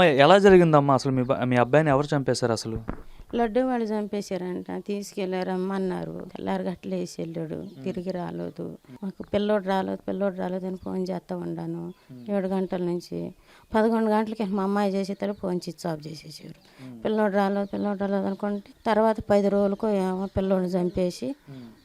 అమ్మ ఎలా జరిగిందమ్మా అసలు మీ మీ అబ్బాయిని ఎవరు చంపేశారు అసలు? లడ్డు వాళ్ళు చంపేశారంట. తీసుకెళ్ళి రమ్మన్నారు తెల్లారి గట్ల వేసి వెళ్ళాడు తిరిగి రాలేదు. మాకు పిల్లోడు రాలేదు పిల్లోడు రాలేదు అని ఫోన్ చేస్తా ఉన్నాను ఏడు గంటల నుంచి పదకొండు గంటలకి మా అమ్మాయి చేసేటాడు ఫోన్ స్విచ్ ఆఫ్ చేసేసారు. పిల్లోడు రాలేదు పిల్లోడు రాలేదు అనుకుంటే తర్వాత పది రోజులకు ఏమో పిల్లోడిని చంపేసి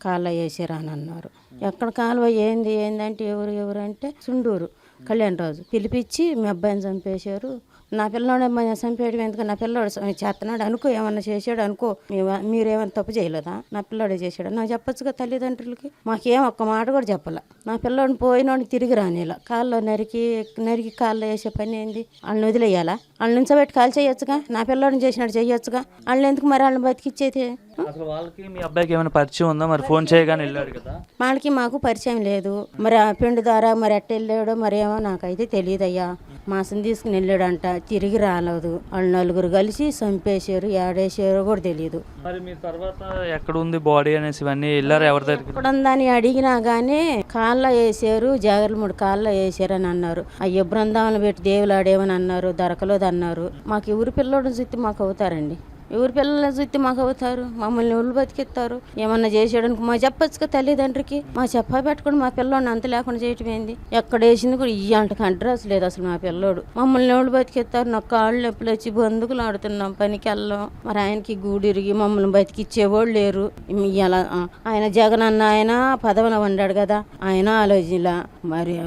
కాళ్ళ వేసారు అని అన్నారు ఎక్కడ కాలువ ఏంది ఏందంటే ఎవరు ఎవరు అంటే సుండూరు కళ్యాణ్ రాజు పిలిపించి మీ అబ్బాయిని చంపేశారు. నా పిల్లోడు చంపేయడం ఎందుకు? నా పిల్లోడు చేస్తున్నాడు అనుకో ఏమన్నా చేశాడు అనుకో మీ- మీరేమన్నా తప్పు చేయలేదా? నా పిల్లోడే చేశాడు. నాకు చెప్పొచ్చుగా తల్లిదండ్రులకి? మాకేం ఒక్క మాట కూడా చెప్పాల. నా పిల్లోడిని పోయినోడిని తిరిగి రానిలా కాళ్ళు నరికి నరికి కాళ్ళు వేసే పని ఏంది? వాళ్ళని వదిలేయాలా? వాళ్ళని నుంచోబెట్టి కాల్ చేయొచ్చుగా? నా పిల్లోడిని చేసినట్టు చేయొచ్చుగా? వాళ్ళని ఎందుకు మరి వాళ్ళని బతికిచ్చేది? అసలు వాళ్ళకి మీ అబ్బాయికి ఏమైనా పరిచయం ఉందా? మరి ఫోన్ చేయగానే వెళ్ళాడు కదా. వాళ్ళకి మాకు పరిచయం లేదు. మరి ఆ పిండి ద్వారా మరి ఎట్ట వెళ్ళాడో మరి ఏమో నాకైతే తెలియదయ్యా. మాసం తీసుకుని వెళ్ళాడంట. తిరిగి రాలేదు. వాళ్ళు నలుగురు కలిసి చంపేశారు ఏడేసారో కూడా తెలియదు మరి మీ తర్వాత ఎక్కడ ఉంది బాడీ అనేసి ఇవన్నీ వెళ్ళారు? ఎవరి దగ్గరికి? ఎక్కడుందని అడిగినా గానీ కాళ్ళ వేసారు జాగ్రత్త మూడు కాళ్ళ వేసారు అని అన్నారు. అయ్యో బృందావనం పెట్టి దేవులాడేమని అన్నారు దొరకలేదు అన్నారు. మాకు ఎవరి పిల్లోడు చుట్టి మాకు అవుతారండి. ఎవరి పిల్లల చుట్టి మాకు అవుతారు? మమ్మల్ని ఎవరు బతికిస్తారు? ఏమన్నా చేసేయడానికి మా చెప్పొచ్చుగా తల్లిదండ్రికి? మా చెప్ప పెట్టుకుని మా పిల్లోడిని అంత లేకుండా చేయటం ఏంది? ఎక్కడ వేసింది కూడా ఇయ్యంటకి అడ్రస్ లేదు అసలు మా పిల్లోడు. మమ్మల్ని ఎవరు బతికిస్తారు? నాకు కాళ్ళు నొప్పులు వచ్చి బందుకులు ఆడుతున్నాం పనికి వెళ్ళాం. మరి ఆయనకి గూడిరిగి మమ్మల్ని బతికిచ్చేవాళ్ళు లేరు. ఇలా ఆయన జగన్ అన్న ఆయన పదవిలో ఉన్నాడు కదా? ఆయన ఆలోచన మరి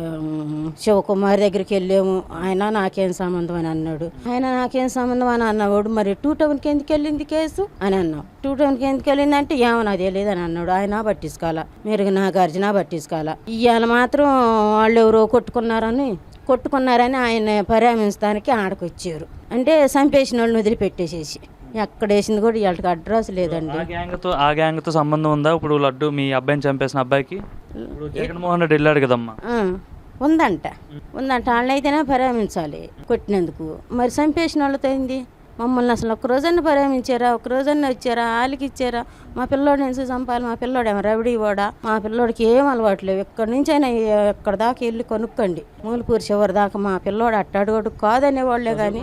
శివకుమార్ దగ్గరికి వెళ్ళాము. ఆయన నాకేం సంబంధం అని అన్నాడు. ఆయన నాకేం సంబంధం అని అన్నవాడు మరి టూ టౌన్కి ఎందుకు వెళ్ళింది కేసు? అని అన్నాం టూ టౌన్కి ఎందుకు వెళ్ళింది అంటే ఏమో నాకు తెలియదు అని అన్నాడు. ఆయన పట్టించుకోవాలా? మెరుగు నాగార్జున పట్టించుకోవాలా? ఇవాళ మాత్రం వాళ్ళు ఎవరో కొట్టుకున్నారని కొట్టుకున్నారని ఆయన పరామర్శించడానికి ఆడకు వచ్చారు అంటే చంపేసిన వాళ్ళని వదిలిపెట్టేసేసి. ఎక్కడ వేసింది కూడా వీళ్ళకి అడ్రస్ లేదండి. ఆ గ్యాంగ్తో ఆ గ్యాంగ్తో సంబంధం ఉందా? ఇప్పుడు లడ్డు మీ అబ్బాయిని చంపేసిన అబ్బాయికి? ఇప్పుడు జగన్మోహన్ రెడ్డి వెళ్ళాడు కదమ్మా. ఆ, ఉందంట. ఉందంట. వాళ్ళనైతేనే పరామించాలి కొట్టినందుకు. మరి చంపేసిన వాళ్ళతో ఏంది? మమ్మల్ని అసలు ఒక రోజన్నా పరామించారా ఒక రోజన్నా వచ్చారా వాళ్ళకి ఇచ్చారా? మా పిల్లోడు నుంచి చంపాలి? మా పిల్లోడు ఏమో రవిడి వాడా? మా పిల్లోడికి ఏం అలవాటు లేవు. ఎక్కడి నుంచి అయినా ఎక్కడ దాకా వెళ్ళి కొనుక్కోండి. మూలపూరి చివరి దాకా మా పిల్లోడు అట్టాడుగోడు కాదనే వాళ్ళే కానీ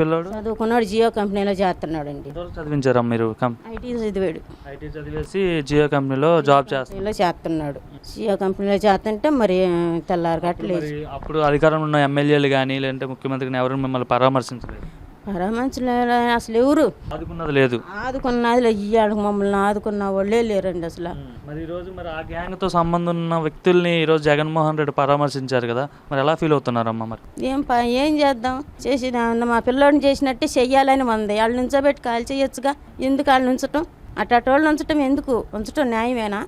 పిల్లోడు? చదువుకున్నాడు. జియో కంపెనీలో చేస్తున్నాడండి. ఎంతవరకు చదివించారా మీరు ఐటీ చదివాడు. ఐటీ చదివేసి జియో కంపెనీలో జాబ్ చేస్తారు కంపెనీలో చేస్తున్నాడు. జియో కంపెనీలో చేస్తుంటే మరి తెల్లారి మరి అప్పుడు అధికారంలో ఉన్న ఎమ్మెల్యేలు కానీ లేదంటే ముఖ్యమంత్రి కానీ ఎవరు మిమ్మల్ని పరామర్శించలేదు? పరామంచులు అసలు ఎవరు ఆదుకున్నది లేదు. ఆదుకున్నది ఇయ్యాడు మమ్మల్ని ఆదుకున్న వాళ్ళే లేరండి అసలు. మరి ఈరోజు మరి ఆ గ్యాంగ్తో సంబంధం ఉన్న వ్యక్తుల్ని ఈరోజు జగన్మోహన్ రెడ్డి పరామర్శించారు కదా మరి ఎలా ఫీల్ అవుతున్నారమ్మా మరి? ఏం ప ఏం చేద్దాం? చేసిన మా పిల్లోడిని చేసినట్టే చెయ్యాలని ఉంది. వాళ్ళ నుంచోబెట్టి కాల్ చేయొచ్చుగా? ఎందుకు వాళ్ళు ఉంచటం? అట్టోళ్ళు ఉంచటం ఎందుకు? ఉంచటం న్యాయమేనా?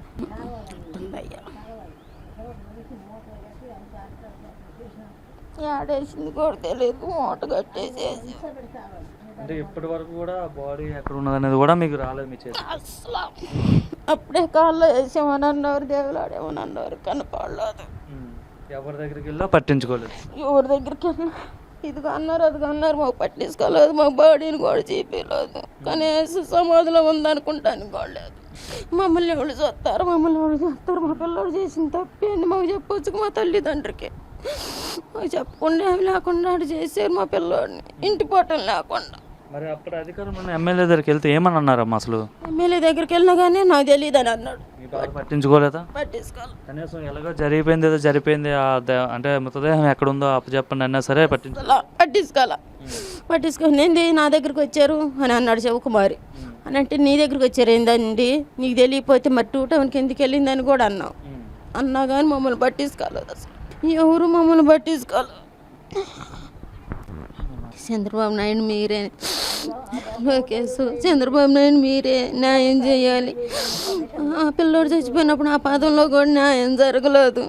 ఆడేసింది కూడా తెలియదు మూట కట్టేసేసి అంటే ఇప్పటి వరకు కూడా బాడీ ఎక్కడ ఉన్నది అనేది కూడా మీకు రాలేదు మీ చేతి అసలు అప్పుడే కాళ్ళు వేసామని అన్నారు దేవులాడేమని అన్నారు కనపడలేదు. ఎవరి దగ్గరికి వెళ్ళా పట్టించుకోలేదు. ఎవరి దగ్గరికి వెళ్ళినా ఇదిగో అన్నారు అదిగో అన్నారు మాకు పట్టించుకోలేదు మా బాడీని కూడా చూపించలేదు కనీసం సమాధిలో ఉందనుకుంటాను కూడా లేదు. మమ్మల్ని ఎవరు చూస్తారు? మమ్మల్ని ఎవరు చూస్తారు? మా పిల్లడు చేసిన తప్పేంది మాకు చెప్పొచ్చు మా తల్లిదండ్రికి చెప్పకుండా ఏమి లేకుండా అటు చేశారు మా పిల్లోడిని. ఇంటి పోవటం లేకుండా. మరి అప్పుడు అధికారం ఉన్న ఎమ్మెల్యే దగ్గరికి వెళ్తే ఏమని అన్నారమ్మా అసలు? ఎమ్మెల్యే దగ్గరికి వెళ్ళినా కానీ నాకు తెలియదు అని అన్నాడు. మీ బాధ పట్టించుకోలేదా? పట్టించుకోవాలి కనీసం ఎలాగో జరిగిపోయింది ఏదో జరిగిపోయింది ఆ ద- అంటే మృతదేహం ఎక్కడుందో అప్పచెప్పండి అన్నా సరే పట్టించు అలా పట్టించుకోవాలా పట్టించుకొని ఏంది నా దగ్గరికి వచ్చారు అని అన్నాడు శివకుమారి అని అంటే నీ దగ్గరికి వచ్చారు ఏందండి? నీకు తెలియకపోతే మరి టూ టౌన్కి ఎందుకు వెళ్ళిందని కూడా అన్నావు. అన్నా కానీ మమ్మల్ని పట్టించుకోలేదు అసలు. ఎవరు మమ్మల్ని పట్టించుకోవాలి చంద్రబాబు నాయుడు మీరే. లోకేష్ చంద్రబాబు నాయుడు మీరే న్యాయం చేయాలి. ఆ పిల్లోడు చచ్చిపోయినప్పుడు ఆ పదంలో కూడా న్యాయం జరగలేదు.